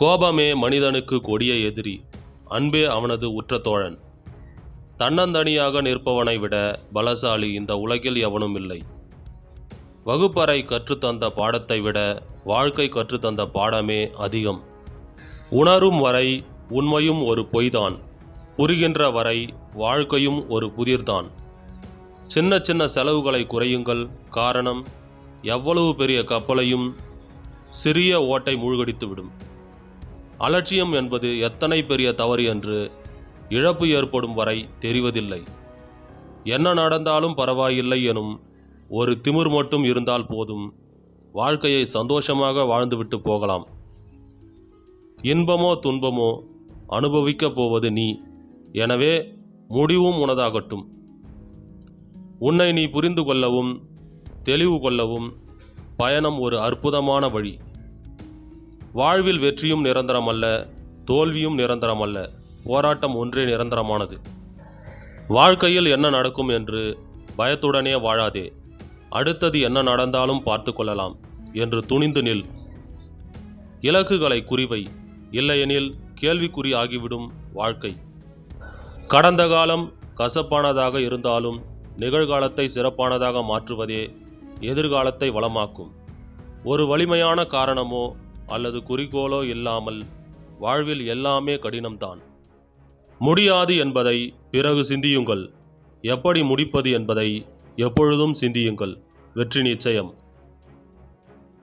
கோபமே மனிதனுக்கு கொடிய எதிரி அன்பே அவனது உற்ற தோழன். தன்னந்தனியாக நிற்பவனை விட பலசாலி இந்த உலகில் எவனும் இல்லை. வகுப்பறை கற்றுத்தந்த பாடத்தை விட வாழ்க்கை கற்றுத்தந்த பாடமே அதிகம். உணரும் வரை உண்மையும் ஒரு பொய்தான் புரிகின்ற வரை வாழ்க்கையும் ஒரு புதிர்தான். சின்ன சின்ன செலவுகளை குறையுங்கள் காரணம் எவ்வளவு பெரிய கப்பலையும் சிறிய ஓட்டை மூழ்கடித்துவிடும். அலட்சியம் என்பது எத்தனை பெரிய தவறு என்று இழப்பு ஏற்படும் வரை தெரிவதில்லை. என்ன நடந்தாலும் பரவாயில்லை எனும் ஒரு திமிர் மட்டும் இருந்தால் போதும். வாழ்க்கையை சந்தோஷமாக வாழ்ந்துவிட்டு போகலாம். இன்பமோ துன்பமோ அனுபவிக்கப் போவது நீ. எனவே முடிவும் உனதாகட்டும். உன்னை நீ புரிந்து கொள்ளவும் தெளிவு கொள்ளவும் பயணம் ஒரு அற்புதமான வழி. வாழ்வில் வெற்றியும் நிரந்தரமல்ல தோல்வியும் நிரந்தரமல்ல போராட்டம் ஒன்றே நிரந்தரமானது. வாழ்க்கையில் என்ன நடக்கும் என்று பயத்துடனே வாழாதே அடுத்தது என்ன நடந்தாலும் பார்த்து கொள்ளலாம் என்று துணிந்து நில். இலக்குகளை குறிவை இல்லையெனில் கேள்விக்குறி ஆகிவிடும் வாழ்க்கை. கடந்த காலம் கசப்பானதாக இருந்தாலும் நிகழ்காலத்தை சிறப்பானதாக மாற்றுவதே எதிர்காலத்தை வளமாக்கும். ஒரு வலிமையான காரணமோ அல்லது குறிக்கோளோ இல்லாமல் வாழ்வில் எல்லாமே கடினம்தான். முடியாது என்பதை பிறகு சிந்தியுங்கள். எப்படி முடிப்பது என்பதை எப்பொழுதும் சிந்தியுங்கள். வெற்றி நிச்சயம்.